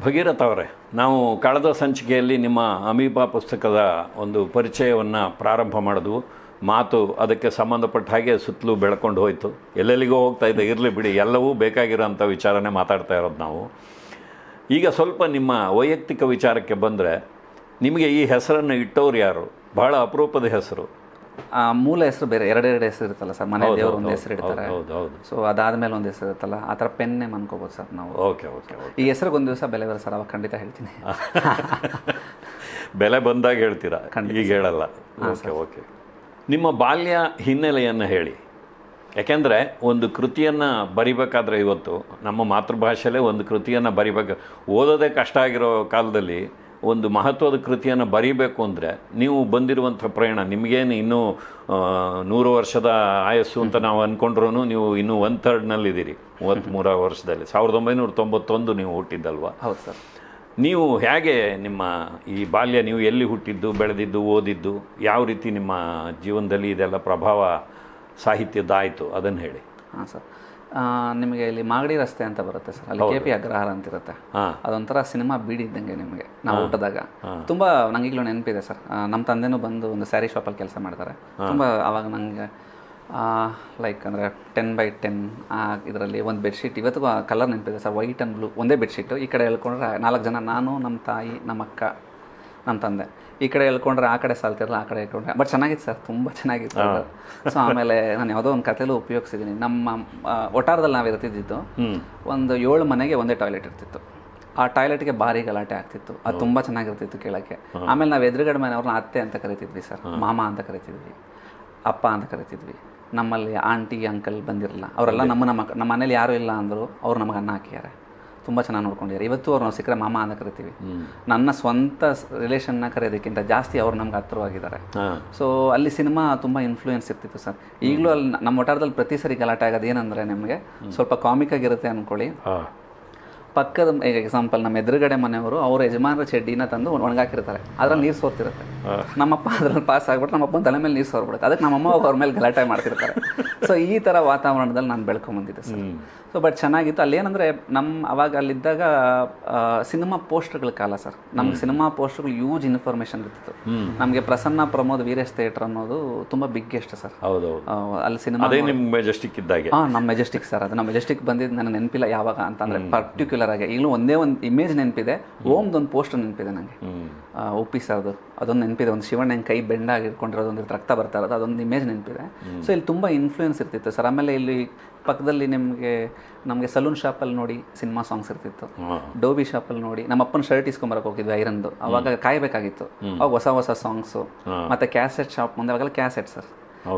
ಭಗೀರಥ್ ಅವರೇ, ನಾವು ಕಳೆದ ಸಂಚಿಕೆಯಲ್ಲಿ ನಿಮ್ಮ ಅಮೀಬಾ ಪುಸ್ತಕದ ಒಂದು ಪರಿಚಯವನ್ನು ಪ್ರಾರಂಭ ಮಾಡಿದ್ವು. ಮಾತು ಅದಕ್ಕೆ ಸಂಬಂಧಪಟ್ಟ ಹಾಗೆ ಸುತ್ತಲೂ ಬೆಳ್ಕೊಂಡು ಹೋಯಿತು. ಎಲ್ಲೆಲ್ಲಿಗೂ ಹೋಗ್ತಾ ಇದೆ, ಇರಲಿ ಬಿಡಿ, ಎಲ್ಲವೂ ಬೇಕಾಗಿರೋಂಥ ವಿಚಾರನೇ ಮಾತಾಡ್ತಾ ಇರೋದು ನಾವು. ಈಗ ಸ್ವಲ್ಪ ನಿಮ್ಮ ವೈಯಕ್ತಿಕ ವಿಚಾರಕ್ಕೆ ಬಂದರೆ, ನಿಮಗೆ ಈ ಹೆಸರನ್ನು ಇಟ್ಟವ್ರು ಯಾರು? ಬಹಳ ಅಪರೂಪದ ಹೆಸರು. ಆ, ಮೂಲ ಹೆಸರು ಬೇರೆ ಎರಡೆರಡು ಹೆಸರು ಇರುತ್ತಲ್ಲ ಸರ್ ಮನೆ ದೇವರು ಒಂದು ಹೆಸರು ಇಡ್ತಾರೆ. ಹೌದು ಹೌದು ಸೊ ಅದಾದ್ಮೇಲೆ ಒಂದು ಹೆಸರು ಇರುತ್ತಲ್ಲ ಆ ಥರ ಪೆನ್ನೇ ಅನ್ಕೋಬೋದು ಸರ್ ನಾವು. Okay okay okay. ಈ ಹೆಸರಿಗೆ ಒಂದು ದಿವಸ ಬೆಲೆ ಬರೋ ಸರ್ ಅವಾಗ ಖಂಡಿತ ಹೇಳ್ತೀನಿ. ಬೆಲೆ ಬಂದಾಗ ಹೇಳ್ತೀರಾ? ಈಗ ಹೇಳಲ್ಲ. Okay okay. ನಿಮ್ಮ ಬಾಲ್ಯ ಹಿನ್ನೆಲೆಯನ್ನು ಹೇಳಿ. ಯಾಕೆಂದರೆ ಒಂದು ಕೃತಿಯನ್ನು ಬರಿಬೇಕಾದ್ರೆ ಇವತ್ತು ನಮ್ಮ ಮಾತೃಭಾಷೆಯಲ್ಲೇ ಒಂದು ಕೃತಿಯನ್ನು ಬರಿಬೇಕು. ಓದೋದೇ ಕಷ್ಟ ಆಗಿರೋ ಕಾಲದಲ್ಲಿ ಒಂದು ಮಹತ್ವದ ಕೃತಿಯನ್ನು ಬರೀಬೇಕು ಅಂದರೆ ನೀವು ಬಂದಿರುವಂಥ ಪ್ರಯಾಣ ನಿಮಗೇನು ಇನ್ನೂ ನೂರು ವರ್ಷದ ಆಯಸ್ಸು ಅಂತ ನಾವು ಅಂದ್ಕೊಂಡ್ರೂ ನೀವು ಇನ್ನೂ ಒನ್ ಥರ್ಡ್ನಲ್ಲಿದ್ದೀರಿ ಮೂವತ್ತ್ಮೂರ ವರ್ಷದಲ್ಲಿ. ಸಾವಿರದ ಒಂಬೈನೂರ ತೊಂಬತ್ತೊಂದು ನೀವು ಹುಟ್ಟಿದ್ದಲ್ವ? ಹೌದು ಸರ್. ನೀವು ಹೇಗೆ ನಿಮ್ಮ ಈ ಬಾಲ್ಯ ನೀವು ಎಲ್ಲಿ ಹುಟ್ಟಿದ್ದು ಬೆಳೆದಿದ್ದು ಓದಿದ್ದು ಯಾವ ರೀತಿ ನಿಮ್ಮ ಜೀವನದಲ್ಲಿ ಇದೆಲ್ಲ ಪ್ರಭಾವ ಸಾಹಿತ್ಯದ್ದಾಯಿತು ಅದನ್ನು ಹೇಳಿ. ಹಾಂ ಸರ್. ನಿಮಗೆ ಇಲ್ಲಿ ಮಾಗಡಿ ರಸ್ತೆ ಅಂತ ಬರುತ್ತೆ ಸರ್. ಅಲ್ಲಿ ಕೆ ಪಿ ಅಗ್ರಹಾರ ಅಂತಿರುತ್ತೆ. ಅದೊಂಥರ ಸಿನಿಮಾ ಬೀಡಿ ಇದ್ದಂಗೆ ನಿಮಗೆ. ನಾವು ಊಟದಾಗ. ತುಂಬ ಈಗಲೂ ನೆನಪಿದೆ ಸರ್. ನಮ್ಮ ತಂದೆನೂ ಬಂದು ಒಂದು ಸ್ಯಾರಿ ಶಾಪಲ್ಲಿ ಕೆಲಸ ಮಾಡ್ತಾರೆ. ತುಂಬ ಅವಾಗ ನನಗೆ ಲೈಕ್ ಅಂದರೆ ಟೆನ್ ಬೈ ಟೆನ್ ಇದರಲ್ಲಿ ಒಂದು ಬೆಡ್ಶೀಟ್ ಇವತ್ತಿಗೂ ಆ ಕಲರ್ ನೆನಪಿದೆ ಸರ್. ವೈಟ್ ಆ್ಯಂಡ್ ಬ್ಲೂ ಒಂದೇ ಬೆಡ್ಶೀಟು ಈ ಕಡೆ ಹೇಳ್ಕೊಂಡ್ರೆ ನಾಲ್ಕು ಜನ ನಾನು ನಮ್ಮ ತಾಯಿ ನಮ್ಮ ಅಕ್ಕ ನಮ್ಮ ತಂದೆ. ಈ ಕಡೆ ಎಳ್ಕೊಂಡ್ರೆ ಆ ಕಡೆ ಸಾಲ್ತಿರಲ್ಲ ಆ ಕಡೆ ಹೇಳ್ಕೊಂಡ್ರೆ ಬಟ್ ಚೆನ್ನಾಗಿತ್ತು ಸರ್ ತುಂಬ ಚೆನ್ನಾಗಿತ್ತು ಸೊ ಆಮೇಲೆ ನಾನು ಯಾವುದೋ ಒಂದು ಕಥೆಲೂ ಉಪಯೋಗಿಸಿದ್ದೀನಿ ನಮ್ಮ ಒಟಾರದಲ್ಲಿ ನಾವು ಇರ್ತಿದ್ದಿದ್ದು ಒಂದು ಏಳು ಮನೆಗೆ ಒಂದೇ ಟಾಯ್ಲೆಟ್ ಇರ್ತಿತ್ತು. ಆ ಟಾಯ್ಲೆಟ್ಗೆ ಭಾರಿ ಗಲಾಟೆ ಆಗ್ತಿತ್ತು. ಅದು ತುಂಬ ಚೆನ್ನಾಗಿರ್ತಿತ್ತು ಕೇಳೋಕ್ಕೆ. ಆಮೇಲೆ ನಾವು ಎದುರುಗಡೆ ಮನೆಯವ್ರನ್ನ ಅತ್ತೆ ಅಂತ ಕರಿತಿದ್ವಿ ಸರ್. ಮಾಮ ಅಂತ ಕರಿತಿದ್ವಿ. ಅಪ್ಪ ಅಂತ ಕರಿತಿದ್ವಿ. ನಮ್ಮಲ್ಲಿ ಆಂಟಿ ಅಂಕಲ್ ಬಂದಿರಲ್ಲ ಅವರೆಲ್ಲ ನಮ್ಮ ನಮ್ಮ ನಮ್ಮ ಮನೇಲಿ ಯಾರೂ ಇಲ್ಲ ಅಂದರು ಅವ್ರು ನಮಗೆ ಅನ್ನ ಹಾಕಿದ್ದಾರೆ. ತುಂಬ ಚೆನ್ನಾಗಿ ನೋಡ್ಕೊಂಡಿದ್ದಾರೆ ಇವತ್ತು ಅವ್ರು ನಾವು ಸಿಕ್ಕರೆ ಮಾಮ ಅಂತ ಕರಿತೀವಿ. ನನ್ನ ಸ್ವಂತ ರಿಲೇಷನ್ನ ಕರೆಯೋದಕ್ಕಿಂತ ಜಾಸ್ತಿ ಅವರು ನಮ್ಗೆ ಹತ್ತಿರವಾಗಿದ್ದಾರೆ. ಸೊ ಅಲ್ಲಿ ಸಿನಿಮಾ ತುಂಬ ಇನ್ಫ್ಲೂಯೆನ್ಸ್ ಇರ್ತಿತ್ತು ಸರ್. ಈಗಲೂ ಅಲ್ಲಿ ನಮ್ಮ ಒಟ್ಟಾರದಲ್ಲಿ ಪ್ರತಿ ಸರಿ ಗಲಾಟೆ ಆಗೋದು ಏನಂದರೆ ನಿಮಗೆ ಸ್ವಲ್ಪ ಕಾಮಿಕ್ ಆಗಿರುತ್ತೆ ಅಂದ್ಕೊಳ್ಳಿ ಪಕ್ಕದ ಈಗ ಎಕ್ಸಾಂಪಲ್ ನಮ್ಮ ಎದುರುಗಡೆ ಮನೆಯವರು ಅವ್ರ ಯಜಮಾನರ ಚಡ್ಡಿನ ತಂದು ಒಣಗಾಕಿರ್ತಾರೆ. ಅದ್ರಲ್ಲಿ ನೀರು ಸೋರ್ತಿರುತ್ತೆ ನಮ್ಮಪ್ಪ ಅದ್ರಲ್ಲಿ ಪಾಸ್ ಆಗ್ಬಿಟ್ಟು ನಮ್ಮಪ್ಪ ತಲೆ ಮೇಲೆ ನೀರು ಸೋರ್ಬಿಡುತ್ತೆ. ಅದಕ್ಕೆ ನಮ್ಮಮ್ಮ ಅವ್ರ ಮೇಲೆ ಗಲಾಟೆ ಮಾಡ್ತಿರ್ತಾರೆ. ಸೊ ಈ ಥರ ವಾತಾವರಣದಲ್ಲಿ ನಾನು ಬೆಳ್ಕೊಂಬಂದಿದ್ದೆ ಸರ್. ಸೊ ಬಟ್ ಚೆನ್ನಾಗಿತ್ತು. ಅಲ್ಲೇನಂದರೆ ನಮ್ಮ ಅವಾಗ ಅಲ್ಲಿದ್ದಾಗ ಸಿನಿಮಾ ಪೋಸ್ಟರ್ಗಳ ಕಾಲ ಸರ್. ನಮ್ಗೆ ಸಿನಿಮಾ ಪೋಸ್ಟರ್ಗಳು ಯೂಜ್ ಇನ್ಫಾರ್ಮೇಷನ್ ಇರ್ತಿತ್ತು. ನಮಗೆ ಪ್ರಸನ್ನ ಪ್ರಮೋದ್ ವೀರೇಶ್ ಥಿಯೇಟರ್ ಅನ್ನೋದು ತುಂಬಾ ಬಿಗ್ಗೆಸ್ಟ್ ಸರ್. ಹೌದು ಅಲ್ಲಿ ಸಿನಿಮಾ ಮೆಜೆಸ್ಟಿಕ್ ಇದ್ದಾಗ. ಹಾಂ ನಮ್ಮ ಮೆಜೆಸ್ಟಿಕ್ ಸರ್. ಅದು ನಮ್ಮ ಮೆಜೆಸ್ಟಿಕ್ ಬಂದಿದ್ದು ನನ್ನ ನೆನಪಿಲ್ಲ ಯಾವಾಗ ಅಂತಂದ್ರೆ ಪರ್ಟಿಕ್ಯುಲರ್ ಆಗಿ. ಈಗಲೂ ಒಂದೇ ಒಂದು ಇಮೇಜ್ ನೆನಪಿದೆ. ಓಮ್ದು ಒಂದು ಪೋಸ್ಟರ್ ನೆನಪಿದೆ ನನಗೆ ಒಪ್ಪಿ ಸರ್ದು. ಅದೊಂದು ನೆನಪಿದೆ. ಒಂದು ಶಿವಣ್ಣ ಹೆಂಗೆ ಕೈ ಬೆಂಡಾಗಿ ಇಟ್ಕೊಂಡಿರೋದು ಒಂದು ರಕ್ತ ಬರ್ತಾ ಇರೋದು ಅದೊಂದು ಇಮೇಜ್ ನೆನಪಿದೆ. ಸೊ ಇಲ್ಲಿ ತುಂಬ ಇನ್ಫ್ಲೂಯೆನ್ಸ್ ಇರ್ತಿತ್ತು ಸರ್. ಆಮೇಲೆ ಇಲ್ಲಿ ಪಕ್ಕದಲ್ಲಿ ನಿಮಗೆ ನಮಗೆ ಸಲೂನ್ ಶಾಪಲ್ಲಿ ನೋಡಿ ಸಿನಿಮಾ ಸಾಂಗ್ಸ್ ಇರ್ತಿತ್ತು. ಡೋಬಿ ಶಾಪಲ್ಲಿ ನೋಡಿ. ನಮ್ಮ ಅಪ್ಪನ ಶರ್ಟ್ ಇಸ್ಕೊಂಬರಕ್ಕೆ ಹೋಗಿದ್ವಿ ಐರನ್ದು ಅವಾಗ ಕಾಯಬೇಕಾಗಿತ್ತು. ಅವಾಗ ಹೊಸ ಹೊಸ ಸಾಂಗ್ಸು ಮತ್ತೆ ಕ್ಯಾಸೆಟ್ ಶಾಪ್ ಮುಂದೆ ಅವಾಗೆಲ್ಲ ಕ್ಯಾಸೆಟ್ ಸರ್.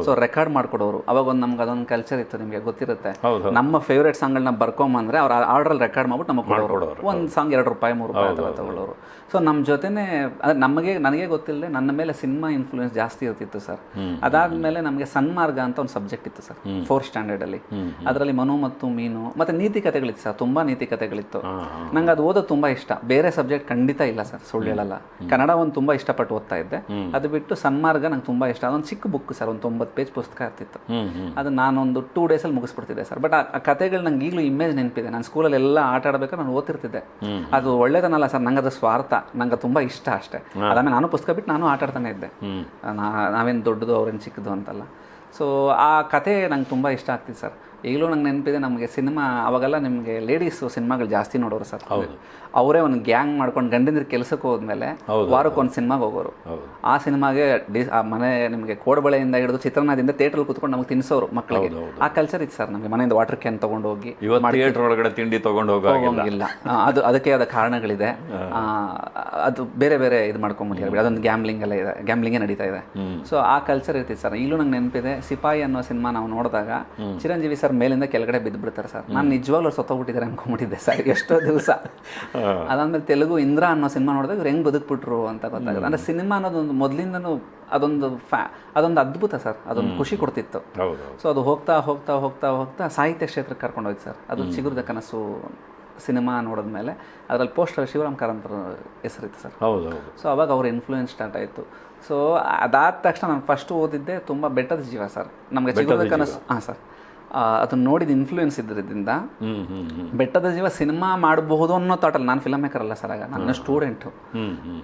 ಸೊ ರೆಕಾರ್ಡ್ ಮಾಡ್ಕೊಡೋರು. ಅವಾಗ ಒಂದು ನಮ್ಗೆ ಅದೊಂದು ಕಲ್ಚರ್ ಇತ್ತು ನಿಮಗೆ ಗೊತ್ತಿರುತ್ತೆ. ನಮ್ಮ ಫೇವ್ರೇಟ್ ಸಾಂಗ್ಗಳನ್ನ ಬರ್ಕೊಂಬಂದ್ರೆ ಅವ್ರ ಆರ್ಡ್ರಲ್ಲಿ ರೆಕಾರ್ಡ್ ಮಾಡ್ಬಿಟ್ಟು ನಮಗೆ ಕೊಡೋರು. ಒಂದು ಸಾಂಗ್ ಎರಡು ರೂಪಾಯಿ ಮೂರು ರೂಪಾಯಿ ತಗೊಳ್ಳೋರು. ಸೊ ನಮ್ಮ ಜೊತೆನೇ ಅದೇ ನಮಗೆ ನನಗೆ ಗೊತ್ತಿಲ್ಲದೆ ನನ್ನ ಮೇಲೆ ಸಿನಿಮಾ ಇನ್ಫ್ಲೂಯೆನ್ಸ್ ಜಾಸ್ತಿ ಇರ್ತಿತ್ತು ಸರ್. ಅದಾದ್ಮೇಲೆ ನಮಗೆ ಸನ್ಮಾರ್ಗ ಅಂತ ಒಂದು ಸಬ್ಜೆಕ್ಟ್ ಇತ್ತು ಸರ್. ಫೋರ್ತ್ ಸ್ಟ್ಯಾಂಡರ್ಡಲ್ಲಿ ಅದರಲ್ಲಿ ಮನು ಮತ್ತು ಮೀನು ಮತ್ತೆ ನೀತಿ ಕಥೆಗಳಿತ್ತು ಸರ್ ತುಂಬಾ ನೀತಿ ಕಥೆಗಳಿತ್ತು. ನಂಗೆ ಅದು ಓದೋದು ತುಂಬಾ ಇಷ್ಟ. ಬೇರೆ ಸಬ್ಜೆಕ್ಟ್ ಖಂಡಿತ ಇಲ್ಲ ಸರ್ ಸುಳ್ಳು ಹೇಳಲ್ಲ. ಕನ್ನಡ ಒಂದು ತುಂಬಾ ಇಷ್ಟಪಟ್ಟು ಓದ್ತಾ ಇದ್ದೆ. ಅದು ಬಿಟ್ಟು ಸನ್ಮಾರ್ಗ ನಂಗೆ ತುಂಬಾ ಇಷ್ಟ. ಅದೊಂದು ಚಿಕ್ಕ ಬುಕ್ ಸರ್ ಒಂದು ತೊಂಬತ್ತು ಪೇಜ್ ಪುಸ್ತಕ ಇರ್ತಿತ್ತು ಅದು ನಾನೊಂದು ಟೂ ಡೇಸಲ್ಲಿ ಮುಗಿಸ್ಬಿಡ್ತಿದ್ದೆ ಸರ್. ಬಟ್ ಆ ಕಥೆಗಳು ನಂಗೆ ಈಗಲೂ ಇಮೇಜ್ ನೆನಪಿದೆ. ನಾನು ಸ್ಕೂಲಲ್ಲಿ ಎಲ್ಲ ಆಟ ಆಡಬೇಕಾದ್ರೆ ನಾನು ಓದ್ತಿರ್ತಿದ್ದೆ. ಅದು ಒಳ್ಳೇದನ್ನಲ್ಲ ಸರ್ ನಂಗೆ ಅದು ಸ್ವಾರ್ಥ. ನಂಗೆ ತುಂಬ ಇಷ್ಟ ಅಷ್ಟೇ. ಅದಾದ್ಮೇಲೆ ನಾನು ಪುಸ್ತಕ ಬಿಟ್ಟು ನಾನು ಆಟ ಆಡ್ತಾನೆ ಇದ್ದೆ. ನಾ ನಾವೇನು ದೊಡ್ಡದು ಅವ್ರೇನು ಚಿಕ್ಕದು ಅಂತಲ್ಲ. ಸೊ ಆ ಕತೆ ನಂಗೆ ತುಂಬ ಇಷ್ಟ ಆಗ್ತಿತ್ತು ಸರ್. ಈಗಲೂ ನಂಗೆ ನೆನಪಿದೆ ನಮಗೆ ಸಿನಿಮಾ ಅವಾಗೆಲ್ಲ ನಿಮಗೆ ಲೇಡೀಸು ಸಿನಿಮಾಗಳು ಜಾಸ್ತಿ ನೋಡೋರು ಸರ್. ಅವರೇ ಒಂದು ಗ್ಯಾಂಗ್ ಮಾಡ್ಕೊಂಡು ಗಂಡಿಂದ್ರ ಕೆಲಸಕ್ಕೆ ಹೋದ್ಮೇಲೆ ವಾರಕ್ಕೊಂದು ಸಿನಿಮಾಗೆ ಹೋಗೋರು. ಆ ಸಿನಿಮಾಗೆ ಡಿ ಆ ಮನೆ ನಿಮಗೆ ಕೋಡಬಳೆಯಿಂದ ಹಿಡಿದು ಚಿತ್ರಾನ್ನದಿಂದ ಥಿಯೇಟ್ರಲ್ಲಿ ಕೂತ್ಕೊಂಡು ನಮಗೆ ತಿನ್ಸೋರು ಮಕ್ಕಳಿಗೆ ಆ ಕಲ್ಚರ್ ಇತ್ತು ಸರ್ ನಮಗೆ. ಮನೆಯಿಂದ ವಾಟರ್ ಕ್ಯಾನ್ ತೊಗೊಂಡು ಹೋಗಿ ಥಿಯೇಟರ್ ಒಳಗಡೆ ತಿಂಡಿ ತೊಗೊಂಡು ಹೋಗಿಲ್ಲ. ಹೋಗಂಗಿಲ್ಲ. ಅದು ಅದಕ್ಕೆ ಆದ ಕಾರಣಗಳಿದೆ. ಅದು ಬೇರೆ ಬೇರೆ ಇದು ಮಾಡ್ಕೊಂಬಿಟ್ಟಿರ್ಬೇಕು ಅದೊಂದು ಗ್ಯಾಮ್ಲಿಂಗ್ ಎಲ್ಲ ಇದೆ. ಗ್ಯಾಮ್ಲಿಂಗೇ ನಡೀತಾ ಇದೆ. ಸೊ ಆ ಕಲ್ಚರ್ ಇರ್ತಿತ್ತು ಸರ್. ಈಗಲೂ ನಂಗೆ ನೆನಪಿದೆ ಸಿಪಾಯಿ ಅನ್ನೋ ಸಿನಿಮಾ ನಾವು ನೋಡಿದಾಗ ಚಿರಂಜೀವಿ ಸರ್ ಮೇಲಿಂದ ಕೆಳಗಡೆ ಬಿದ್ದು ಬಿಡ್ತಾರೆ ಸರ್. ನಾನು ನಿಜವಾಗ್ಲೂ ಅವ್ರು ಸತ್ತೋಗ್ಬಿಟ್ಟಿದ್ದಾರೆ ಅನ್ಕೊಂಬಿಟ್ಟಿದ್ದೆ ಸರ್. ಎಷ್ಟೋ ದಿವಸ. ಅದಾದ್ಮೇಲೆ ತೆಲುಗು ಇಂದ್ರ ಅನ್ನೋ ಸಿನಿಮಾ ನೋಡಿದಾಗ ಇವ್ರು ಹೆಂಗ್ ಬದುಕ್ಬಿಟ್ರು ಅಂತ ಗೊತ್ತಾಗುತ್ತೆ. ಅಂದ್ರೆ ಸಿನಿಮಾ ಅನ್ನೋದೊಂದು ಮೊದಲಿಂದನೂ ಅದೊಂದು ಫ್ಯಾ ಅದೊಂದು ಅದ್ಭುತ ಸರ್. ಅದೊಂದು ಖುಷಿ ಕೊಡ್ತಿತ್ತು. ಸೊ ಅದು ಹೋಗ್ತಾ ಹೋಗ್ತಾ ಹೋಗ್ತಾ ಹೋಗ್ತಾ ಸಾಹಿತ್ಯ ಕ್ಷೇತ್ರಕ್ಕೆ ಕರ್ಕೊಂಡೋಯ್ತು ಸರ್. ಅದು ಚಿಗುರ್ದ ಕನಸು ಸಿನಿಮಾ ನೋಡಿದ್ಮೇಲೆ ಅದರಲ್ಲಿ ಪೋಸ್ಟರ್ ಶಿವರಾಮ್ ಕಾರಂತರ ಹೆಸರಿತ್ತು ಸರ್. ಹೌದು ಸೊ ಅವಾಗ ಅವ್ರ ಇನ್ಫ್ಲೂಯೆನ್ಸ್ ಸ್ಟಾರ್ಟ್ ಆಯಿತು. ಸೊ ಅದಾದ ತಕ್ಷಣ ನಾನು ಫಸ್ಟ್ ಓದಿದ್ದೆ ತುಂಬ ಬೆಟ್ಟದ ಜೀವ ಸರ್. ನಮಗೆ ಚಿಗುರದ ಕನಸು ಹಾಂ ಸರ್. ಅದನ್ನ ನೋಡಿದ ಇನ್ಫ್ಲೂಯೆನ್ಸ್ ಇದ್ರಿಂದ ಬೆಟ್ಟದ ಜೀವ ಸಿನಿಮಾ ಮಾಡಬಹುದು ಅನ್ನೋ ಥಾಟಲ್ಲಿ ನಾನು ಫಿಲಮ್ ಮೇಕರ್ ಅಲ್ಲ ಸರ್ ಆಗ. ನನ್ನ ಸ್ಟೂಡೆಂಟ್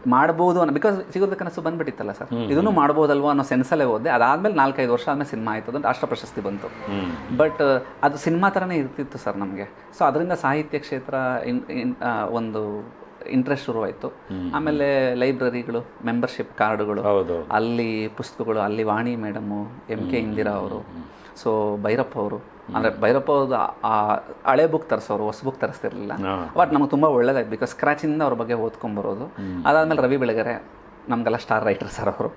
ಮಾಡಬಹುದು ಅನ್ನೋ ಬಿಕಾಸ್ ಸಿಗೋದ ಕನಸು ಬಂದ್ಬಿಟ್ಟಿತ್ತಲ್ಲ ಸರ್. ಇದನ್ನು ಮಾಡ್ಬೋದಲ್ವಾ ಅನ್ನೋ ಸೆನ್ಸಲ್ಲೇ ಹೋದೆ. ಅದಾದ್ಮೇಲೆ ನಾಲ್ಕೈದು ವರ್ಷ ಆದ್ಮೇಲೆ ಸಿನಿಮಾ ಆಯ್ತು ಅಂದ್ರೆ ರಾಷ್ಟ್ರ ಪ್ರಶಸ್ತಿ ಬಂತು. ಬಟ್ ಅದು ಸಿನಿಮಾ ಥರನೇ ಇರ್ತಿತ್ತು ಸರ್ ನಮಗೆ. ಸೊ ಅದರಿಂದ ಸಾಹಿತ್ಯ ಕ್ಷೇತ್ರ ಇನ್- ಇನ್- ಒಂದು ಇಂಟ್ರೆಸ್ಟ್ ಶುರುವಾಯಿತು. ಆಮೇಲೆ ಲೈಬ್ರರಿಗಳು ಮೆಂಬರ್ಶಿಪ್ ಕಾರ್ಡ್ಗಳು ಅಲ್ಲಿ ಪುಸ್ತಕಗಳು ಅಲ್ಲಿ Vani madam M K Indira ಅವರು. ಸೊ ಭೈರಪ್ಪ ಅವರು. ಅಂದರೆ ಭೈರಪ್ಪ ಅವ್ರದ್ದು ಹಳೆ ಬುಕ್ ತರಿಸೋರು ಹೊಸ ಬುಕ್ ತರಿಸ್ತಿರ್ಲಿಲ್ಲ. ಬಟ್ ನಮ್ಗೆ ತುಂಬ ಒಳ್ಳೇದಾಯ್ತು ಬಿಕಾಸ್ ಸ್ಕ್ರಾಚಿಂದ ಅವ್ರ ಬಗ್ಗೆ ಓದ್ಕೊಂಬರೋದು ಅದಾದಮೇಲೆ ರವಿ ಬೆಳಗೆರೆ ನಮಗೆಲ್ಲ ಸ್ಟಾರ್ ರೈಟರ್ ಸರ್ ಅವರು.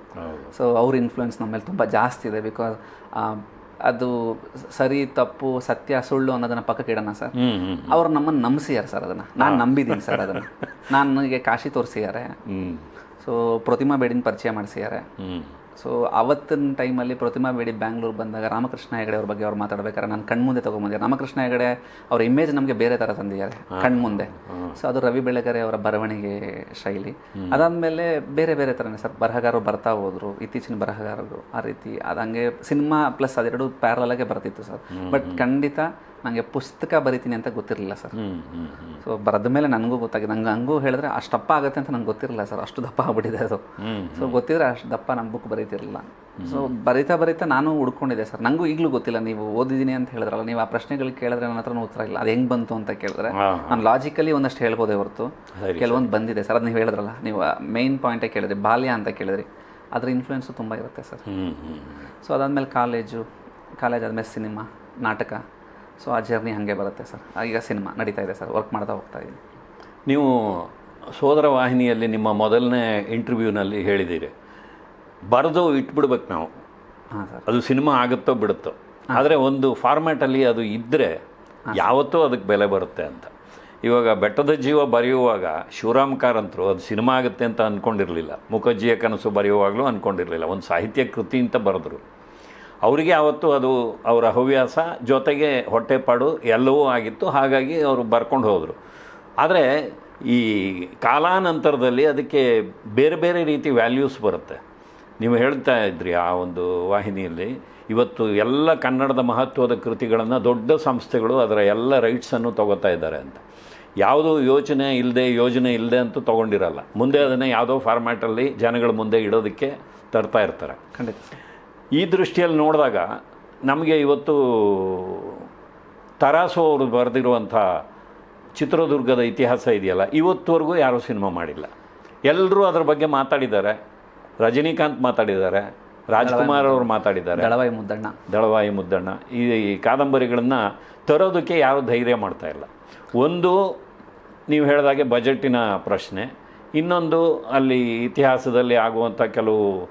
ಸೊ ಅವ್ರ ಇನ್ಫ್ಲುಯೆನ್ಸ್ ನಮ್ಮ ಮೇಲೆ ತುಂಬ ಜಾಸ್ತಿ ಇದೆ ಬಿಕಾಸ್ ಅದು ಸರಿ ತಪ್ಪು ಸತ್ಯ ಸುಳ್ಳು ಅನ್ನೋದನ್ನ ಪಕ್ಕಕ್ಕೆ ಇಡೋಣ ಸರ್ ಅವ್ರು ನಮ್ಮನ್ನು ನಂಬಿಸಿಯಾರ ಸರ್ ಅದನ್ನ. ನಾನು ನಂಬಿದ್ದೀನಿ ಸರ್ ಅದನ್ನು. ನನಗೆ ಕಾಶಿ ತೋರಿಸಿದ್ದಾರೆ ಸೊ ಪ್ರತಿಮಾ ಬೇಡಿನ ಪರಿಚಯ ಮಾಡಿಸಿದ್ದಾರೆ ಸೊ ಅವತ್ತಿನ ಟೈಮಲ್ಲಿ ಪ್ರತಿಮಾ ಬೇಡಿ ಬ್ಯಾಂಗ್ಳೂರ್ ಬಂದಾಗ ರಾಮಕೃಷ್ಣ ಹೆಗಡೆ ಅವ್ರ ಬಗ್ಗೆ ಅವ್ರು ಮಾತಾಡ್ಬೇಕಾದ್ರೆ ನಾನು ಕಣ್ಮುಂದೆ ತೊಗೊಂಬಂದೆ. ರಾಮಕೃಷ್ಣ ಹೆಗಡೆ ಅವ್ರ ಇಮೇಜ್ ನಮಗೆ ಬೇರೆ ಥರ ತಂದಿದ್ದಾರೆ ಕಣ್ಮುಂದೆ. ಸೊ ಅದು ರವಿ ಬೆಳಗೆರೆ ಅವರ ಬರವಣಿಗೆ ಶೈಲಿ. ಅದಾದಮೇಲೆ ಬೇರೆ ಬೇರೆ ಥರನೇ ಸರ್ ಬರಹಗಾರರು ಬರ್ತಾ ಹೋದ್ರು ಇತ್ತೀಚಿನ ಬರಹಗಾರರು ಆ ರೀತಿ. ಅದು ಹಂಗೆ ಸಿನಿಮಾ ಪ್ಲಸ್ ಅದೆರಡು ಪ್ಯಾರಲಾಗೆ ಬರ್ತಿತ್ತು ಸರ್. ಬಟ್ ಖಂಡಿತ ನನಗೆ ಪುಸ್ತಕ ಬರಿತೀನಿ ಅಂತ ಗೊತ್ತಿರಲಿಲ್ಲ ಸರ್. ಸೊ ಬರೆದ ಮೇಲೆ ನನಗೂ ಗೊತ್ತಾಗಿದೆ. ನಂಗೆ ಹಂಗೂ ಹೇಳಿದ್ರೆ ಅಷ್ಟು ದಪ್ಪ ಆಗುತ್ತೆ ಅಂತ ನಂಗೆ ಗೊತ್ತಿರಲಿಲ್ಲ ಸರ್. ಅಷ್ಟು ದಪ್ಪ ಆಗ್ಬಿಟ್ಟಿದೆ ಅದು. ಸೊ ಗೊತ್ತಿದ್ರೆ ಅಷ್ಟು ದಪ್ಪ ನಾನು ಬುಕ್ ಬರೀತಿರಲಿಲ್ಲ. ಸೊ ಬರಿತಾ ಬರಿತಾ ನಾನು ಹುಡ್ಕೊಂಡಿದ್ದೆ ಸರ್. ನಂಗೂ ಈಗಲೂ ಗೊತ್ತಿಲ್ಲ. ನೀವು ಓದಿದ್ದೀನಿ ಅಂತ ಹೇಳಿದ್ರಲ್ಲ ನೀವು ಆ ಪ್ರಶ್ನೆಗಳು ಕೇಳಿದ್ರೆ ನನ್ನ ಹತ್ರ ಉತ್ತರ ಇಲ್ಲ. ಅದು ಹೆಂಗೆ ಬಂತು ಅಂತ ಕೇಳಿದ್ರೆ ನಾನು ಲಾಜಿಕಲಿ ಒಂದಷ್ಟು ಹೇಳ್ಬೋದೇ ಹೊರತು. ಕೆಲವೊಂದು ಬಂದಿದೆ ಸರ್. ಅದು ನೀವು ಹೇಳಿದ್ರಲ್ಲ ನೀವು ಮೇನ್ ಪಾಯಿಂಟೇ ಕೇಳಿದ್ರಿ ಬಾಲ್ಯ ಅಂತ ಕೇಳಿದ್ರಿ. ಅದರ ಇನ್ಫ್ಲುಯೆನ್ಸ್ ತುಂಬ ಇರುತ್ತೆ ಸರ್. ಸೊ ಅದಾದಮೇಲೆ ಕಾಲೇಜು ಕಾಲೇಜ್ ಆದಮೇಲೆ ಸಿನಿಮಾ ನಾಟಕ. ಸೊ ಆ ಜರ್ನಿ ಹಾಗೆ ಬರುತ್ತೆ ಸರ್. ಈಗ ಸಿನಿಮಾ ನಡೀತಾ ಇದೆ ಸರ್. ವರ್ಕ್ ಮಾಡ್ತಾ ಹೋಗ್ತಾ ಇದ್ದೀನಿ ನೀವು ಸೋದರ ವಾಹಿನಿಯಲ್ಲಿ ನಿಮ್ಮ ಮೊದಲನೇ ಇಂಟರ್ವ್ಯೂನಲ್ಲಿ ಹೇಳಿದ್ದೀರಿ. ಬರೆದು ಇಟ್ಬಿಡ್ಬೇಕು ನಾವು. ಹಾಂ ಸರ್. ಅದು ಸಿನಿಮಾ ಆಗುತ್ತೋ ಬಿಡುತ್ತೋ. ಆದರೆ ಒಂದು ಫಾರ್ಮ್ಯಾಟಲ್ಲಿ ಅದು ಇದ್ದರೆ ಯಾವತ್ತೂ ಅದಕ್ಕೆ ಬೆಲೆ ಬರುತ್ತೆ ಅಂತ. ಇವಾಗ ಬೆಟ್ಟದ ಜೀವ ಬರೆಯುವಾಗ ಶಿವರಾಮ್ ಕಾರಂತರು ಅದು ಸಿನಿಮಾ ಆಗುತ್ತೆ ಅಂತ ಅಂದ್ಕೊಂಡಿರಲಿಲ್ಲ ಮುಖಜ್ಜಿಯ ಕನಸು ಬರೆಯುವಾಗಲೂ ಅಂದ್ಕೊಂಡಿರಲಿಲ್ಲ ಒಂದು ಸಾಹಿತ್ಯ ಕೃತಿ ಅಂತ ಬರೆದ್ರು. ಅವರಿಗೆ ಆವತ್ತು ಅದು ಅವರ ಹವ್ಯಾಸ ಜೊತೆಗೆ ಹೊಟ್ಟೆಪಾಡು ಎಲ್ಲವೂ ಆಗಿತ್ತು. ಹಾಗಾಗಿ ಅವರು ಬರ್ಕೊಂಡು ಹೋದರು. ಆದರೆ ಈ ಕಾಲಾನಂತರದಲ್ಲಿ ಅದಕ್ಕೆ ಬೇರೆ ಬೇರೆ ರೀತಿ ವ್ಯಾಲ್ಯೂಸ್ ಬರುತ್ತೆ. ನೀವು ಹೇಳ್ತಾ ಇದ್ರಿ ಆ ಒಂದು ವಾಹಿನಿಯಲ್ಲಿ, ಇವತ್ತು ಎಲ್ಲ ಕನ್ನಡದ ಮಹತ್ವದ ಕೃತಿಗಳನ್ನು ದೊಡ್ಡ ಸಂಸ್ಥೆಗಳು ಅದರ ಎಲ್ಲ ರೈಟ್ಸನ್ನು ತಗೋತಾ ಇದ್ದಾರೆ ಅಂತ. ಯಾವುದೂ ಯೋಚನೆ ಇಲ್ಲದೆ ಯೋಜನೆ ಇಲ್ಲದೆ ಅಂತೂ ತೊಗೊಂಡಿರಲ್ಲ. ಮುಂದೆ ಅದನ್ನು ಯಾವುದೋ ಫಾರ್ಮ್ಯಾಟಲ್ಲಿ ಜನಗಳ ಮುಂದೆ ಇಡೋದಕ್ಕೆ ತರ್ತಾ ಇರ್ತಾರೆ. ಖಂಡಿತ. ಈ ದೃಷ್ಟಿಯಲ್ಲಿ ನೋಡಿದಾಗ ನಮಗೆ ಇವತ್ತು ತರಾಸು ಅವರು ಬರೆದಿರುವಂಥ ಚಿತ್ರದುರ್ಗದ ಇತಿಹಾಸ ಇದೆಯಲ್ಲ ಇವತ್ತುವರೆಗೂ ಯಾರೂ ಸಿನಿಮಾ ಮಾಡಿಲ್ಲ. ಎಲ್ಲರೂ ಅದ್ರ ಬಗ್ಗೆ ಮಾತಾಡಿದ್ದಾರೆ. ರಜನಿಕಾಂತ್ ಮಾತಾಡಿದ್ದಾರೆ. ರಾಜ್ಕುಮಾರ್ ಅವರು ಮಾತಾಡಿದ್ದಾರೆ. ದಳವಾಯಿ ಮುದ್ದಣ್ಣ. ದಳವಾಯಿ ಮುದ್ದಣ್ಣ. ಈ ಕಾದಂಬರಿಗಳನ್ನು ತರೋದಕ್ಕೆ ಯಾರು ಧೈರ್ಯ ಮಾಡ್ತಾ ಇಲ್ಲ. ಒಂದು ನೀವು ಹೇಳಿದಾಗೆ ಬಜೆಟಿನ ಪ್ರಶ್ನೆ. ಇನ್ನೊಂದು ಅಲ್ಲಿ ಇತಿಹಾಸದಲ್ಲಿ ಆಗುವಂಥ ಕೆಲವು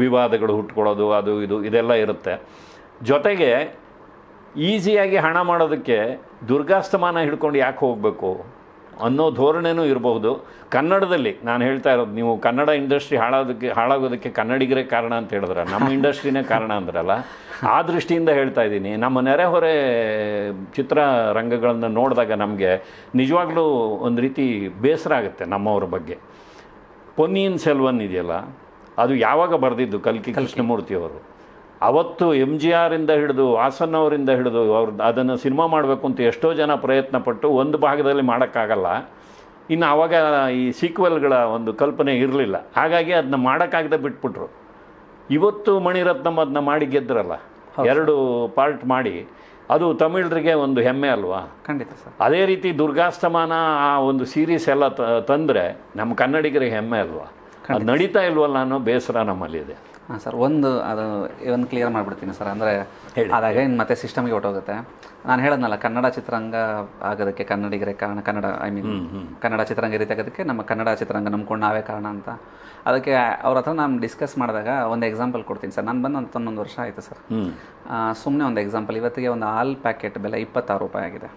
ವಿವಾದಗಳು ಹುಟ್ಕೊಳ್ಳೋದು ಅದು ಇದು ಇದೆಲ್ಲ ಇರುತ್ತೆ. ಜೊತೆಗೆ ಈಸಿಯಾಗಿ ಹಣ ಮಾಡೋದಕ್ಕೆ ದುರ್ಗಾಸ್ತಮಾನ ಹಿಡ್ಕೊಂಡು ಯಾಕೆ ಹೋಗಬೇಕು ಅನ್ನೋ ಧೋರಣೆನೂ ಇರಬಹುದು. ಕನ್ನಡದಲ್ಲಿ ನಾನು ಹೇಳ್ತಾ ಇರೋದು ನೀವು ಕನ್ನಡ ಇಂಡಸ್ಟ್ರಿ ಹಾಳಾಗೋದಕ್ಕೆ ಹಾಳಾಗೋದಕ್ಕೆ ಕನ್ನಡಿಗರೇ ಕಾರಣ ಅಂತ ಹೇಳಿದ್ರೆ ನಮ್ಮ ಇಂಡಸ್ಟ್ರಿನೇ ಕಾರಣ ಅಂದ್ರಲ್ಲ ಆ ದೃಷ್ಟಿಯಿಂದ ಹೇಳ್ತಾ ಇದ್ದೀನಿ. ನಮ್ಮ ನೆರೆಹೊರೆ ಚಿತ್ರರಂಗಗಳನ್ನು ನೋಡಿದಾಗ ನಮಗೆ ನಿಜವಾಗ್ಲೂ ಒಂದು ರೀತಿ ಬೇಸರ ಆಗುತ್ತೆ ನಮ್ಮವ್ರ ಬಗ್ಗೆ. ಪೊನ್ನಿಯನ್ ಸೆಲ್ವನ್ ಇದೆಯಲ್ಲ ಅದು ಯಾವಾಗ ಬರೆದಿದ್ದು? ಕಲ್ಕಿ ಕೃಷ್ಣಮೂರ್ತಿಯವರು. ಅವತ್ತು ಎಂ ಜಿ ಆರಿಂದ ಹಿಡಿದು ಹಾಸನ್ ಅವರಿಂದ ಹಿಡಿದು ಅವ್ರು ಅದನ್ನು ಸಿನಿಮಾ ಮಾಡಬೇಕು ಅಂತ ಎಷ್ಟೋ ಜನ ಪ್ರಯತ್ನ ಪಟ್ಟು ಒಂದು ಭಾಗದಲ್ಲಿ ಮಾಡೋಕ್ಕಾಗಲ್ಲ. ಇನ್ನು ಆವಾಗ ಈ ಸೀಕ್ವೆಲ್ಗಳ ಒಂದು ಕಲ್ಪನೆ ಇರಲಿಲ್ಲ. ಹಾಗಾಗಿ ಅದನ್ನ ಮಾಡೋಕ್ಕಾಗದೆ ಬಿಟ್ಬಿಟ್ರು. ಇವತ್ತು ಮಣಿರತ್ನಂ ಅದನ್ನ ಮಾಡಿ ಗೆದ್ರಲ್ಲ. ಎರಡು ಪಾರ್ಟ್ ಮಾಡಿ. ಅದು ತಮಿಳರಿಗೆ ಒಂದು ಹೆಮ್ಮೆ ಅಲ್ವಾ? ಖಂಡಿತ ಸರ್. ಅದೇ ರೀತಿ ದುರ್ಗಾಸ್ತಮಾನ ಆ ಒಂದು ಸೀರೀಸ್ ಎಲ್ಲ ತಂದ್ರೆ ನಮ್ಮ ಕನ್ನಡಿಗರಿಗೆ ಹೆಮ್ಮೆ ಅಲ್ವಾ? ಅದು ನಡೀತಾ ಇಲ್ವಲ್ಲ ಅನ್ನೋ ಬೇಸರ ನಮ್ಮಲ್ಲಿದೆ ಹಾಂ ಸರ್ ಒಂದು ಅದು ಒಂದು ಕ್ಲಿಯರ್ ಮಾಡಿಬಿಡ್ತೀನಿ ಸರ್. ಅಂದರೆ ಆದಾಗ ಇನ್ನು ಮತ್ತೆ ಸಿಸ್ಟಮ್ಗೆ ಹೊಟ್ಟೋಗುತ್ತೆ ನಾನು ಹೇಳೋದ್ನಲ್ಲ ಕನ್ನಡ ಚಿತ್ರರಂಗ ಆಗೋದಕ್ಕೆ ಕನ್ನಡಿಗರೇ ಕಾರಣ ಕನ್ನಡ ಐ ಮೀನ್ ಕನ್ನಡ ಚಿತ್ರರಂಗ ರೀತಿ ಆಗೋದಕ್ಕೆ ನಮ್ಮ ಕನ್ನಡ ಚಿತ್ರರಂಗ ನಂಬ್ಕೊಂಡು ನಾವೇ ಕಾರಣ ಅಂತ. ಅದಕ್ಕೆ ಅವ್ರ ಹತ್ರ ನಾನು ಡಿಸ್ಕಸ್ ಮಾಡಿದಾಗ ಒಂದು ಎಕ್ಸಾಂಪಲ್ ಕೊಡ್ತೀನಿ ಸರ್. ನಾನು ಬಂದು ಹತ್ತೊಂದೊಂದು ವರ್ಷ ಆಯಿತು ಸರ್. ಸುಮ್ಮನೆ ಒಂದು ಎಕ್ಸಾಂಪಲ್ ಇವತ್ತಿಗೆ ಒಂದು ಹಾಲ್ ಪ್ಯಾಕೆಟ್ ಬೆಲೆ ಇಪ್ಪತ್ತಾರು ರೂಪಾಯಿ ಆಗಿದೆ.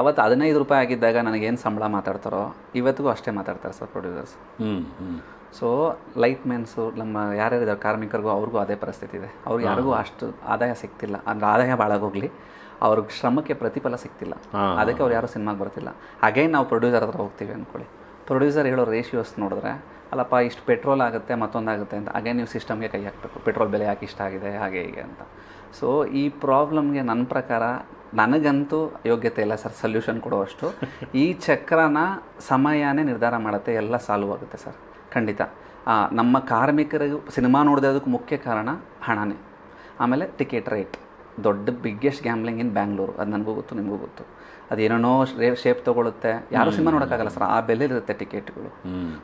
ಅವತ್ತು ಹದಿನೈದು ರೂಪಾಯಿ ಆಗಿದ್ದಾಗ ನನಗೇನು ಸಂಬಳ ಮಾತಾಡ್ತಾರೋ ಇವತ್ತಿಗೂ ಅಷ್ಟೇ ಮಾತಾಡ್ತಾರೆ sir producers so. Light mens ನಮ್ಮ ಯಾರ್ಯಾರಿದ್ದಾರೆ ಕಾರ್ಮಿಕರಿಗೂ ಅವ್ರಿಗೂ ಅದೇ ಪರಿಸ್ಥಿತಿ ಇದೆ. ಅವ್ರಿಗೆ ಯಾರಿಗೂ ಅಷ್ಟು ಆದಾಯ ಸಿಗ್ತಿಲ್ಲ ಅಂದ್ರೆ ಆದಾಯ ಭಾಳಾಗೋಗ್ಲಿ ಅವ್ರಿಗೆ ಶ್ರಮಕ್ಕೆ ಪ್ರತಿಫಲ ಸಿಗ್ತಿಲ್ಲ ಅದಕ್ಕೆ ಅವ್ರು ಯಾರು ಸಿನಿಮಾಗೆ ಬರ್ತಿಲ್ಲ. ಅಗೈನ್ ನಾವು ಪ್ರೊಡ್ಯೂಸರ್ ಹತ್ರ ಹೋಗ್ತೀವಿ ಅಂದ್ಕೊಳ್ಳಿ ಪ್ರೊಡ್ಯೂಸರ್ ಹೇಳೋ ರೇಷಿಯೋಸ್ ನೋಡಿದ್ರೆ ಅಲ್ಲಪ್ಪ ಇಷ್ಟು ಪೆಟ್ರೋಲ್ ಆಗುತ್ತೆ ಮತ್ತೊಂದಾಗುತ್ತೆ ಅಂತ. ಹಾಗೆ ನೀವು ಸಿಸ್ಟಮ್ಗೆ ಕೈ ಹಾಕಬೇಕು. ಪೆಟ್ರೋಲ್ ಬೆಲೆ ಯಾಕೆ ಇಷ್ಟ ಆಗಿದೆ ಹಾಗೆ ಹೀಗೆ ಅಂತ. ಸೊ ಈ ಪ್ರಾಬ್ಲಮ್ಗೆ ನನ್ನ ಪ್ರಕಾರ ನನಗಂತೂ ಯೋಗ್ಯತೆ ಇಲ್ಲ ಸರ್ ಸೊಲ್ಯೂಷನ್ ಕೊಡುವಷ್ಟು. ಈ ಚಕ್ರನ ಸಮಯನೇ ನಿರ್ಧಾರ ಮಾಡುತ್ತೆ, ಎಲ್ಲ ಸಾಲ್ವ್ ಆಗುತ್ತೆ ಸರ್, ಖಂಡಿತ. ನಮ್ಮ ಕಾರ್ಮಿಕರಿಗೂ ಸಿನಿಮಾ ನೋಡಿದೋದಕ್ಕೆ ಮುಖ್ಯ ಕಾರಣ ಹಣನೇ. ಆಮೇಲೆ ಟಿಕೆಟ್ ರೇಟ್. ದೊಡ್ಡ ಬಿಗ್ಗೆಸ್ಟ್ ಗ್ಯಾಮ್ಲಿಂಗ್ ಇನ್ ಬ್ಯಾಂಗ್ಳೂರು ಅದು ನನಗೂ ಗೊತ್ತು, ನಿಮಗೂ ಗೊತ್ತು. ಅದೇನೋ ಶೇಪ್ ತೊಗೊಳುತ್ತೆ ಯಾರು ಸಿನಿಮಾ ನೋಡೋಕ್ಕಾಗಲ್ಲ ಸರ್. ಆ ಬೆಲೆ ಇರುತ್ತೆ ಟಿಕೆಟ್ಗಳು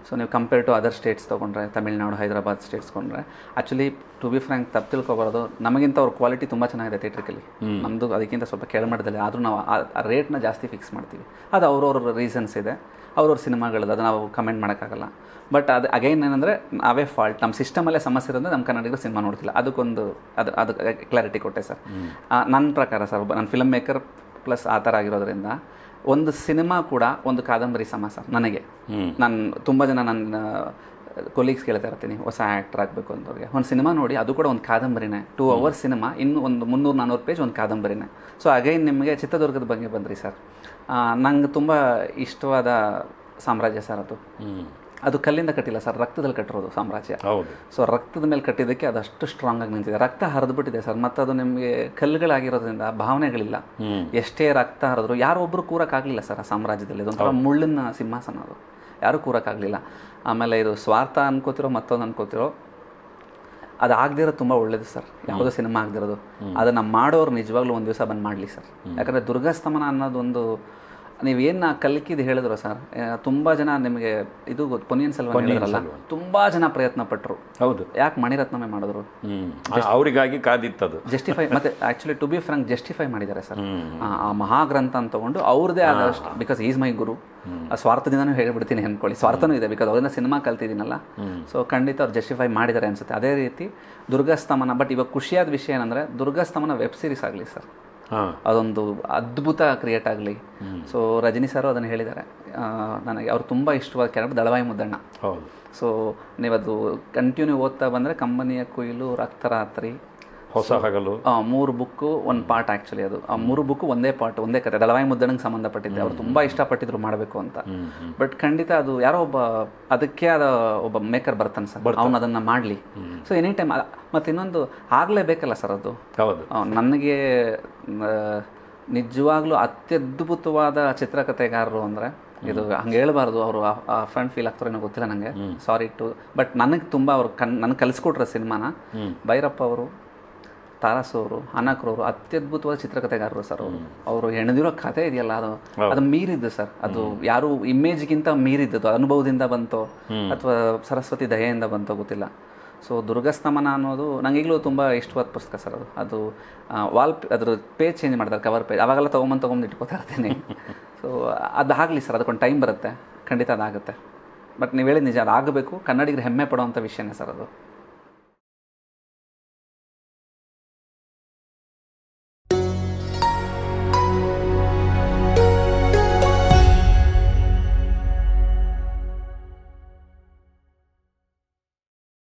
ಸೊ ನೀವು ಕಂಪೇರ್ ಟು ಅದರ್ ಸ್ಟೇಟ್ಸ್ ತೊಗೊಂಡ್ರೆ ತಮಿಳ್ನಾಡು ಹೈದರಾಬಾದ್ ಸ್ಟೇಟ್ಸ್ ತೊಗೊಂಡ್ರೆ ಆ್ಯಕ್ಚುಲಿ ಟು ಬಿ ಫ್ರ್ಯಾಂಕ್ ತಪ್ಪು ತಿಳ್ಕೊಬಾರ್ದು. ನಮಗಿಂತ ಅವ್ರ ಕ್ವಾಲಿಟಿ ತುಂಬ ಚೆನ್ನಾಗಿದೆ ಥಿಯೇಟ್ರಿಕಲ್ಲಿ ನಮ್ಮದು ಅದಕ್ಕಿಂತ ಸ್ವಲ್ಪ ಕೆಳಮಟ್ಟದಲ್ಲಿ ಆದರೂ ನಾವು ಆ ರೇಟ್ನ ಜಾಸ್ತಿ ಫಿಕ್ಸ್ ಮಾಡ್ತೀವಿ. ಅದು ಅವ್ರವ್ರ ರೀಸನ್ಸ್ ಇದೆ. ಅವ್ರವ್ರ ಸಿನಿಮಾಗಳದ್ದು ಅದು ನಾವು ಕಮೆಂಟ್ ಮಾಡೋಕ್ಕಾಗಲ್ಲ. ಬಟ್ ಅದು ಅಗೈನ್ ಏನಂದರೆ ನಾವೇ ಫಾಲ್ಟ್ ನಮ್ಮ ಸಿಸ್ಟಮಲ್ಲೇ ಸಮಸ್ಯೆ ಇರೋದ್ರೆ ನಮ್ಮ ಕನ್ನಡಿಗರು ಸಿನಿಮಾ ನೋಡ್ತಿಲ್ಲ. ಅದಕ್ಕೊಂದು ಅದು ಅದು ಕ್ಲಾರಿಟಿ ಕೊಟ್ಟೆ ಸರ್. ನನ್ನ ಪ್ರಕಾರ ಸರ್ ನನ್ನ ಫಿಲಮ್ ಮೇಕರ್ ಪ್ಲಸ್ ಆ ಥರ ಆಗಿರೋದ್ರಿಂದ ಒಂದು ಸಿನಿಮಾ ಕೂಡ ಒಂದು ಕಾದಂಬರಿ ಸಮ ಸರ್ ನನಗೆ. ನಾನು ತುಂಬ ಜನ ನನ್ನ ಕೊಲೀಗ್ಸ್ ಕೇಳ್ತಾ ಇರ್ತೀನಿ ಹೊಸ ಆ್ಯಕ್ಟರ್ ಆಗಬೇಕು ಅಂತವ್ರಿಗೆ. ಒಂದು ಸಿನಿಮಾ ನೋಡಿ ಅದು ಕೂಡ ಒಂದು ಕಾದಂಬರಿನೇ. ಟೂ ಅವರ್ಸ್ ಸಿನಿಮಾ ಇನ್ನು ಒಂದು ಮುನ್ನೂರು ನಾನ್ನೂರು ಪೇಜ್ ಒಂದು ಕಾದಂಬರಿನೇ. ಸೊ ಅಗೈನ್ ನಿಮಗೆ ಚಿತ್ರದುರ್ಗದ ಬಗ್ಗೆ ಬಂದ್ರಿ ಸರ್. ನಂಗೆ ತುಂಬ ಇಷ್ಟವಾದ ಸಾಮ್ರಾಜ್ಯ ಸರ್ ಅದು. ಅದು ಕಲ್ಲಿಂದ ಕಟ್ಟಿಲ್ಲ ಸರ್ ರಕ್ತದಲ್ಲಿ ಕಟ್ಟಿರೋದು ಸಾಮ್ರಾಜ್ಯ. ಹೌದು. ಸೊ ರಕ್ತದ ಮೇಲೆ ಕಟ್ಟಿದ್ದಕ್ಕೆ ಅದಷ್ಟು ಸ್ಟ್ರಾಂಗ್ ಆಗಿ ನಿಂತಿದೆ. ರಕ್ತ ಹರಿದ್ಬಿಟ್ಟಿದೆ ಸರ್ ಮತ್ತು ಅದು ನಿಮಗೆ ಕಲ್ಲುಗಳಾಗಿರೋದ್ರಿಂದ ಭಾವನೆಗಳಿಲ್ಲ. ಎಷ್ಟೇ ರಕ್ತ ಹರಿದ್ರು ಯಾರೊಬ್ಬರು ಕೂರಕ್ಕಾಗಲಿಲ್ಲ ಸರ್ ಆ ಸಾಮ್ರಾಜ್ಯದಲ್ಲಿ. ಇದೊಂಥರ ಮುಳ್ಳಿನ ಸಿಂಹಾಸನ ಅದು. ಯಾರೂ ಕೂರಕ್ಕಾಗಲಿಲ್ಲ. ಆಮೇಲೆ ಇದು ಸ್ವಾರ್ಥ ಅನ್ಕೋತಿರೋ ಮತ್ತೊಂದು ಅನ್ಕೋತಿರೋ ಅದು ಆಗದಿರೋ ತುಂಬ ಒಳ್ಳೇದು ಸರ್. ಯಾವುದೋ ಸಿನಿಮಾ ಆಗದಿರೋದು. ಅದನ್ನು ಮಾಡೋರು ನಿಜವಾಗ್ಲೂ ಒಂದು ದಿವಸ ಬಂದು ಮಾಡಲಿ ಸರ್. ಯಾಕಂದರೆ ದುರ್ಗಾಸ್ತಮನ ಅನ್ನೋದೊಂದು ನೀವೇನು ಕಲ್ಕಿದ್ದು ಹೇಳಿದ್ರು ಸರ್ ತುಂಬ ಜನ ನಿಮಗೆ ಇದು ಪೊನಿಯನ್ ಸೆಲ್ವನ್ ಹೇಳಿದ್ರಲ್ಲ? ತುಂಬ ಜನ ಪ್ರಯತ್ನ ಪಟ್ಟರು ಹೌದು. ಯಾಕೆ ಮಣಿರತ್ನಮೇ ಮಾಡಿದ್ರು? ಅವರಿಗಾಗಿ ಕಾದಿತ್ತದು. ಜಸ್ಟಿಫೈ ಮತ್ತೆ actually to be frank justify ಮಾಡಿದ್ದಾರೆ ಸರ್. ಆ- ಮಹಾಗ್ರಂಥ ಅಂತ ತಗೊಂಡು ಅವ್ರದೇ ಆದ ಬಿಕಾಸ್ ಈಸ್ ಮೈ ಗುರು ಸ್ವಾರ್ಥದಿಂದನೂ ಹೇಳ್ಬಿಡ್ತೀನಿ ಅನ್ಕೊಳ್ಳಿ. ಸ್ವಾರ್ಥನೂ ಇದೆ ಬಿಕಾಸ್ ಅವರಿಂದ ಸಿನಿಮಾ ಕಲ್ತಿದ್ದೀನಲ್ಲ. ಸೊ ಖಂಡಿತ ಅವ್ರು ಜಸ್ಟಿಫೈ ಮಾಡಿದ್ದಾರೆ ಅನ್ಸುತ್ತೆ. ಅದೇ ರೀತಿ ದುರ್ಗಸ್ತಮನ ಬಟ್ ಇವಾಗ ಖುಷಿಯಾದ ವಿಷಯ ಏನಂದ್ರೆ ದುರ್ಗಸ್ತಮನ ವೆಬ್ ಸೀರೀಸ್ ಆಗಲಿ ಸರ್. ಅದೊಂದು ಅದ್ಭುತ ಕ್ರಿಯೇಟ್ ಆಗಲಿ. ಸೊ ರಜನಿ ಸರ್ ಅದನ್ನು ಹೇಳಿದ್ದಾರೆ ನನಗೆ ಅವ್ರು ತುಂಬ ಇಷ್ಟವಾದ ಕ್ಯಾರೆಕ್ಟರ್ ದಳವಾಯಿ ಮುದ್ದಣ್ಣ. ಸೊ ನೀವದು ಕಂಟಿನ್ಯೂ ಓದ್ತಾ ಬಂದರೆ ಕಂಬನಿಯ ಕುಯಿಲು ರಕ್ತರಾತ್ರಿ ಹೊಸ ಹಗಲು. ಆ, ಮೂರು ಬುಕ್ ಒಂದು ಪಾರ್ಟ್ ಆಕ್ಚುಲಿ ಅದು. ಆ ಮೂರು ಬುಕ್ ಒಂದೇ ಪಾರ್ಟ್ ಒಂದೇ ಕತೆ. ದಳವಾಯಿ ಮುದ್ದಣ್ಣಗೆ ಸಂಬಂಧಪಟ್ಟಿದ್ದೆ. ಅವ್ರು ತುಂಬಾ ಇಷ್ಟಪಟ್ಟಿದ್ರು ಮಾಡಬೇಕು ಅಂತ. ಬಟ್ ಖಂಡಿತ ಅದು ಯಾರೋ ಒಬ್ಬ ಅದಕ್ಕೆ ಆದ ಒಬ್ಬ ಮೇಕರ್ ಬರ್ತಾನೆ ಸರ್. ಅವ್ನು ಅದನ್ನ ಮಾಡ್ಲಿ. ಸೊ ಎನಿ ಟೈಮ್ ಮತ್ತೆ ಇನ್ನೊಂದು ಆಗಲೇಬೇಕಲ್ಲ ಸರ್ ಅದು? ಹೌದು. ನನಗೆ ನಿಜವಾಗ್ಲೂ ಅತ್ಯದ್ಭುತವಾದ ಚಿತ್ರಕಥೆಗಾರರು ಅಂದ್ರೆ ಇದು ಹಂಗೆ ಹೇಳ್ಬಾರ್ದು. ಅವರು ಫ್ರೆಂಡ್ ಫೀಲ್ ಆಗ್ತಾರೋ ಏನೋ ಗೊತ್ತಿಲ್ಲ ನನಗೆ ಸಾರಿ ಟು ಬಟ್ ನನಗೆ ತುಂಬಾ ಅವ್ರು ಕಣ್ ನನಗೆ ಕಲಿಸ್ಕೊಟ್ರೆ ಸಿನಿಮಾನ. ಭೈರಪ್ಪ ಅವರು ತಾರಸ್ ಅವರು ಅನಕ್ರವರು ಅತ್ಯದ್ಭುತವಾದ ಚಿತ್ರಕಥೆಗಾರರು ಸರ್ ಅವರು. ಅವರು ಹೆಣದಿರೋ ಕಥೆ ಇದೆಯಲ್ಲ ಅದು ಅದು ಮೀರಿದ್ದು ಸರ್. ಅದು ಯಾರು ಇಮೇಜ್ಗಿಂತ ಮೀರಿದ್ದು ಅನುಭವದಿಂದ ಬಂತೋ ಅಥವಾ ಸರಸ್ವತಿ ದಯೆಯಿಂದ ಬಂತೋ ಗೊತ್ತಿಲ್ಲ. ಸೊ ದುರ್ಗಸ್ತಮನ ಅನ್ನೋದು ನಂಗೆ ಈಗಲೂ ತುಂಬ ಇಷ್ಟವಾದ ಪುಸ್ತಕ ಸರ್ ಅದು. ಅದು ವಾಲ್ ಅದ್ರ ಪೇಜ್ ಚೇಂಜ್ ಮಾಡ್ತಾರೆ ಕವರ್ ಪೇಜ್. ಅವಾಗೆಲ್ಲ ತೊಗೊಂಬಂದು ತೊಗೊಂಬಂದು ಇಟ್ಕೋತಾ ಇರ್ತೀನಿ. ಸೊ ಅದಾಗಲಿ ಸರ್ ಅದಕ್ಕೊಂದು ಟೈಮ್ ಬರುತ್ತೆ. ಖಂಡಿತ ಅದಾಗುತ್ತೆ. ಬಟ್ ನೀವು ಹೇಳಿದ ನಿಜ ಆಗಬೇಕು. ಕನ್ನಡಿಗರು ಹೆಮ್ಮೆ ಪಡುವಂಥ ವಿಷಯನೇ ಸರ್ ಅದು.